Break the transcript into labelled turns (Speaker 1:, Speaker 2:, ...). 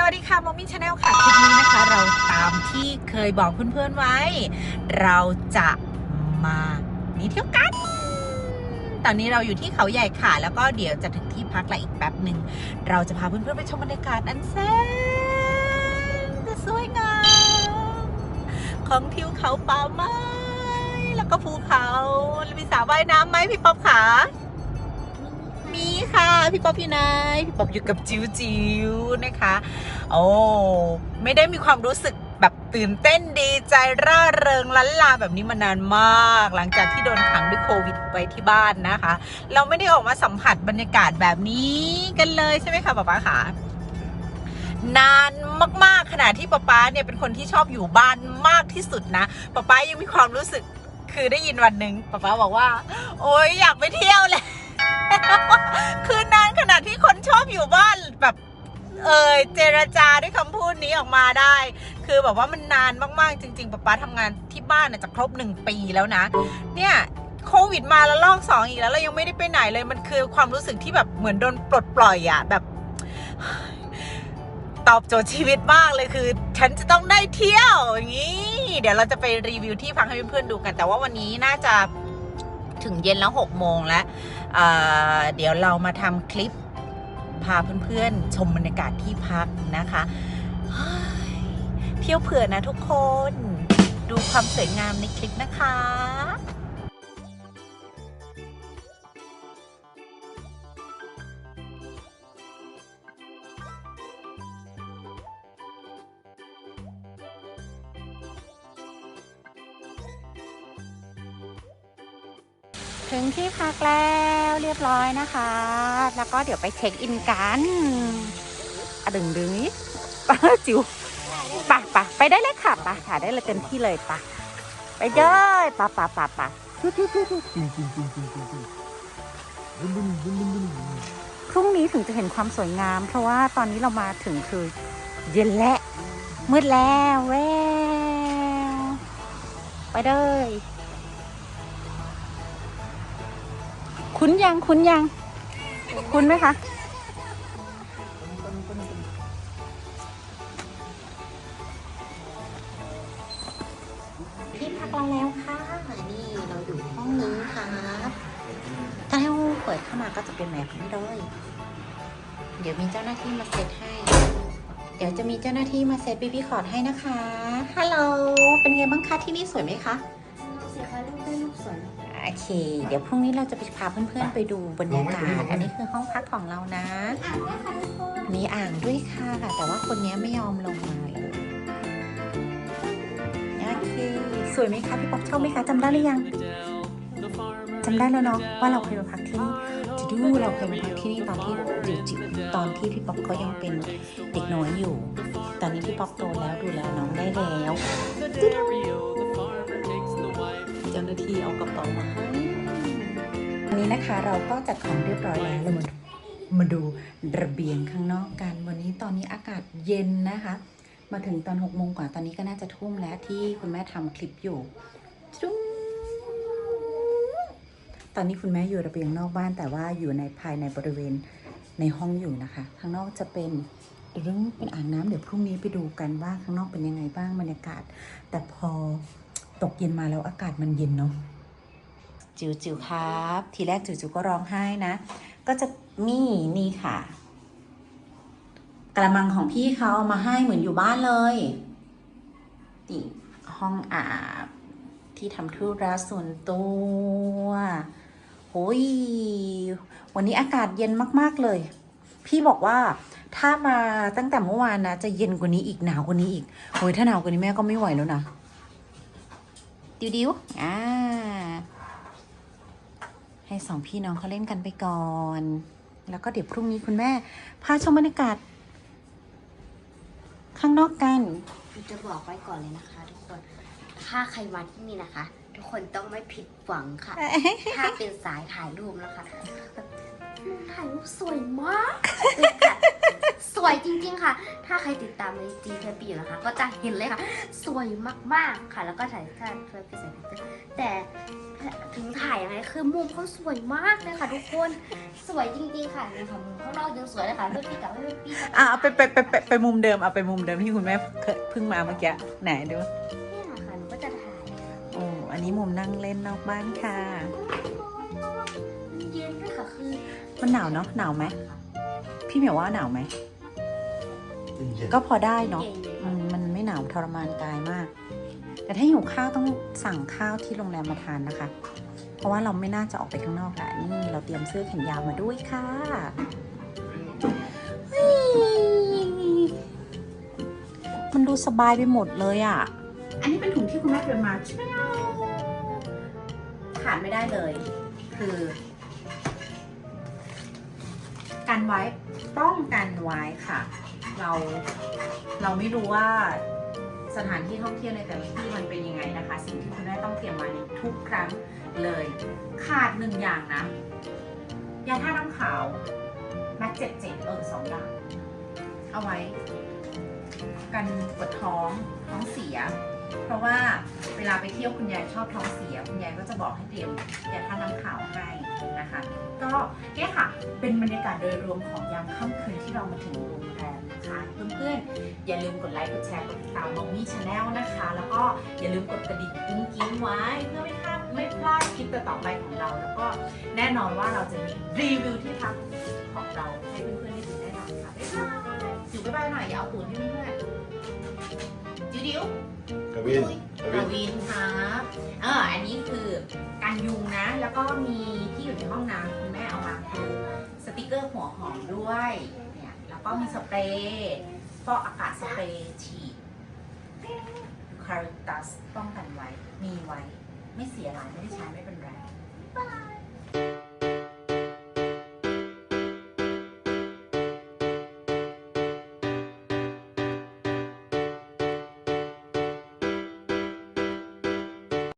Speaker 1: สวัสดีค่ะมอมมี่ชาแนลค่ะ คลิปนี้นะคะ เราตามที่เคยบอกเพื่อนๆไว้ เราจะมาหนีเที่ยวกัน ตอนนี้เราอยู่ที่เขาใหญ่ค่ะ แล้วก็เดี๋ยวจะถึงที่พักแล้วอีกแป๊บหนึ่ง เราจะพาเพื่อนๆไปชมบรรยากาศอันแสนจะสวยงามของทิวเขาป่าไม้ แล้วก็ภูเขา แล้วมีสระว่ายน้ำไหมพี่ป๊อปขา มีค่ะ พี่ป๊อปอยู่ไหนพี่ป๊อปอยู่กับจิ๋วจิ๋วนะคะ โอ้ไม่ได้มีความรู้สึกแบบตื่นเต้นดีใจร่าเริงล้านลาแบบนี้มานานมาก หลังจากที่โดนขังด้วยโควิดไว้ที่บ้านนะคะ เราไม่ได้ออกมาสัมผัสบรรยากาศแบบนี้กันเลยใช่ไหมคะป๊าป๊าคะนานมากๆขนาดที่ป๊าป๊าเนี่ยเป็นคนที่ชอบอยู่บ้านมากที่สุดนะป๊าป๊ายังมีความรู้สึกคือได้ยินวันหนึ่งป๊าป๊าบอกว่า โอ๊ยอยากไปเที่ยวเลย คือนานขนาดที่คนชอบอยู่บ้านแบบเอยเจรจาด้วยคำพูดนี้ออกมาได้ คือแบบว่ามันนานมากๆ จริงๆป๊าป๊าทำงานที่บ้านน่ะจะครบหนึ่งปีแล้วนะ เนี่ยโควิดมาแล้วรอบสองอีกแล้วเรายังไม่ได้ไปไหนเลยมันคือความรู้สึกที่แบบเหมือนโดนปลดปล่อยอะแบบตอบโจทย์ชีวิตมากเลยคือ ฉันจะต้องได้เที่ยวอย่างนี้ เดี๋ยวเราจะไปรีวิวที่พักให้เพื่อนๆดูกัน แต่ว่าวันนี้น่าจะ ถึงเย็นแล้วหกโมงแล้วเดี๋ยวเรามาทำคลิปพาเพื่อนๆ ชมบรรยากาศที่พักนะคะ เที่ยวเผื่อนะทุกคน ดูความสวยงามในคลิปนะคะ
Speaker 2: ถึงที่พักแล้วเรียบร้อยนะคะ แล้วก็เดี๋ยวไปเช็คอินกันอะดึงดึงนี้ปะจิ๋วปะปะไปได้เลยค่ะปะถ่ายได้เลยเต็มที่เลยปะไปเลยปะปะปะปะพรุ่งนี้ถึงจะเห็นความสวยงาม เพราะว่าตอนนี้เรามาถึงคือเย็นและมืดแล้วแววไปเลย คุ้นยังคุ้นยัง คุ้นไหมคะ
Speaker 1: ที่พักเราแล้วค่ะนี่เราอยู่ห้องนี้ครับถ้าให้เปิดเข้ามาก็จะเป็นแบบนี้เลยเดี๋ยวมีเจ้าหน้าที่มาเซตให้ เดี๋ยวจะมีเจ้าหน้าที่มาเซตบีบีคอร์ดให้นะคะฮัลโหลเป็นไงบ้างคะที่นี่สวยไหมคะ
Speaker 2: สีฟ้าลูกได้ลูกสวย
Speaker 1: โอเค เดี๋ยวพรุ่งนี้เราจะไปพาเพื่อนๆไปดูบรรยากาศ อันนี้คือห้องพักของเรานะ มีอ่างด้วยค่ะแต่ว่าคนนี้ไม่ยอมลงมาเลยโอเคสวยไหมคะพี่ป๊อปชอบไหมคะจำได้หรือยังจำได้แล้วเนาะว่าเราเคยมาพักที่นี่จะดูเราเคยมาพักที่นี่ตอนที่จิ๋วจิ๋วตอนที่พี่ป๊อปเขายังเป็นเด็กน้อยอยู่ ตอนนี้พี่ป๊อปโตแล้วดูแลน้องได้แล้วเจ้าห เอากระเป๋ามาให้วันนี้นะคะเราก็จัดของเรียบร้อยแล้วเรามาดูมาดูระเบียงข้างนอกกัน วันนี้ตอนนี้อากาศเย็นนะคะ มาถึงตอนหกโมงกว่าตอนนี้ก็น่าจะทุ่มแล้วที่คุณแม่ทำคลิปอยู่จุ๊งตอนนี้คุณแม่อยู่ระเบียงนอกบ้านแต่ว่าอยู่ในภายในบริเวณในห้องอยู่นะคะ ข้างนอกจะเป็นเรื่องเป็นอ่างน้ำเดี๋ยวพรุ่งนี้ไปดูกันว่าข้างนอกเป็นยังไงบ้างบรรยากาศ แต่พอ ตกเย็นมาแล้วอากาศมันเย็นเนาะจิ๋วจิ๋วครับ ทีแรกจิ๋วจิ๋วก็ร้องไห้นะ ก็จะมีนี่ค่ะ กระมังของพี่เขาเอามาให้เหมือนอยู่บ้านเลยนี่ห้องอาบที่ทำธุระส่วนตัวโอ้ยวันนี้อากาศเย็นมาก ๆ เลย พี่บอกว่าถ้ามาตั้งแต่เมื่อวานนะ จะเย็นกว่านี้อีกหนาวกว่านี้อีกโอ้ยถ้าหนาวกว่านี้แม่ก็ไม่ไหวแล้วนะ ดิวดิวอ่าให้สองพี่น้องเขาเล่นกันไปก่อน แล้วก็เดี๋ยวพรุ่งนี้คุณแม่ พาชมบรรยากาศ ข้างนอกกัน
Speaker 2: จะบอกไว้ก่อนเลยนะคะ ทุกคน ถ้าใครมาที่นี่นะคะ ทุกคนต้องไม่ผิดหวังค่ะ ถ้าเป็นสายถ่ายรูปนะคะ ถ่ายรูปสวยมากค่ะสวยจริงๆค่ะ
Speaker 3: ค่ะ ถ้าใครติดตามในจีเทปีอยู่นะคะ ก็จะเห็นเลยค่ะ สวยมากๆค่ะ แล้วก็ถ่ายท่านเพื่อพิเศษแต่ถึงถ่ายยังไงคือมุมเขาสวยมากเลยค่ะ ทุกคน สวยจริงๆค่ะนี่ค่ะมุมข้างนอกยังสวยเลยค่ะเพื่อพี่กับเพื่อพี่
Speaker 1: อะเอาไปไปไปไปไปมุมเดิมเอาไปมุมเดิมที่คุณแม่เคยเพิ่งมาเมื่อกี้ไหนดู
Speaker 3: นี่แหละค่ะหนูก็จะถ่าย
Speaker 1: โอ้อันนี้มุมนั่งเล่นนอกบ้านค่ะ
Speaker 3: มันเย็นด้วยค่ะคือ
Speaker 1: มันหนาวเนาะหนาวไหมพี่เหมียวว่าหนาวไหมก็พอได้เนาะ
Speaker 3: เย็นเลย
Speaker 1: อืมมันไม่หนาวทรมานกายมาก แต่ถ้าหิวข้าวต้องสั่งข้าวที่โรงแรมมาทานนะคะ เพราะว่าเราไม่น่าจะออกไปข้างนอกละนี่เราเตรียมเสื้อแขนยาวมาด้วยค่ะเฮ้ยมันดูสบายไปหมดเลยอะ อันนี้เป็นถุงที่คุณแม่เตรียมมาใช่ไหมขาดไม่ได้เลย คือ กันไว้ป้องกันไว้ค่ะ เราเราไม่รู้ว่าสถานที่ท่องเที่ยวในแต่ละที่มันเป็นยังไงนะคะ สิ่งที่คุณแม่ต้องเตรียมมาในทุกครั้งเลย ขาดหนึ่งอย่างนะยาท่าน้ำขาวแม็กเจ็ดเจ็ดเออสองอย่าง เอาไว้ กันปวดท้องท้องเสีย เพราะว่าเวลาไปเที่ยวคุณยายชอบท้องเสีย คุณยายก็จะบอกให้เตรียมยาทาน้ำขาวให้นะคะ ก็เนี่ยค่ะเป็นบรรยากาศโดยรวมของยามค่ำคืนที่เรามาถึงโรงแรมนะคะเพื่อนๆอย่าลืมกดไลค์กดแชร์กดติดตามมองมี่ชาแนลนะคะ แล้วก็อย่าลืมกดกระดิ่งกิ้งกิ้งไว้เพื่อไม่พลาดไม่พลาดคลิปต่อไปของเรา แล้วก็แน่นอนว่าเราจะมีรีวิวที่พักของเราให้เพื่อนๆได้ดูแน่นอนค่ะบ๊ายบายจิ๋วบ๊ายบายหน่อยอย่าเอาตูดให้เพื่อน จิ๋วดิว
Speaker 4: กวินก
Speaker 1: ก
Speaker 4: วิน
Speaker 1: วินครับเอออันนี้คือการยุงนะ แล้วก็มีที่อยู่ในห้องน้ำคุณแม่เอามาคือสติกเกอร์หัวหอมด้วยเนี่ยแล้วก็มีสเปรย์ฟอกอากาศสเปรย์ฉีดคาริตัสป้องกันไว้มีไว้ ไม่เสียหลายไม่ได้ใช้ไม่เป็นไร
Speaker 3: บาย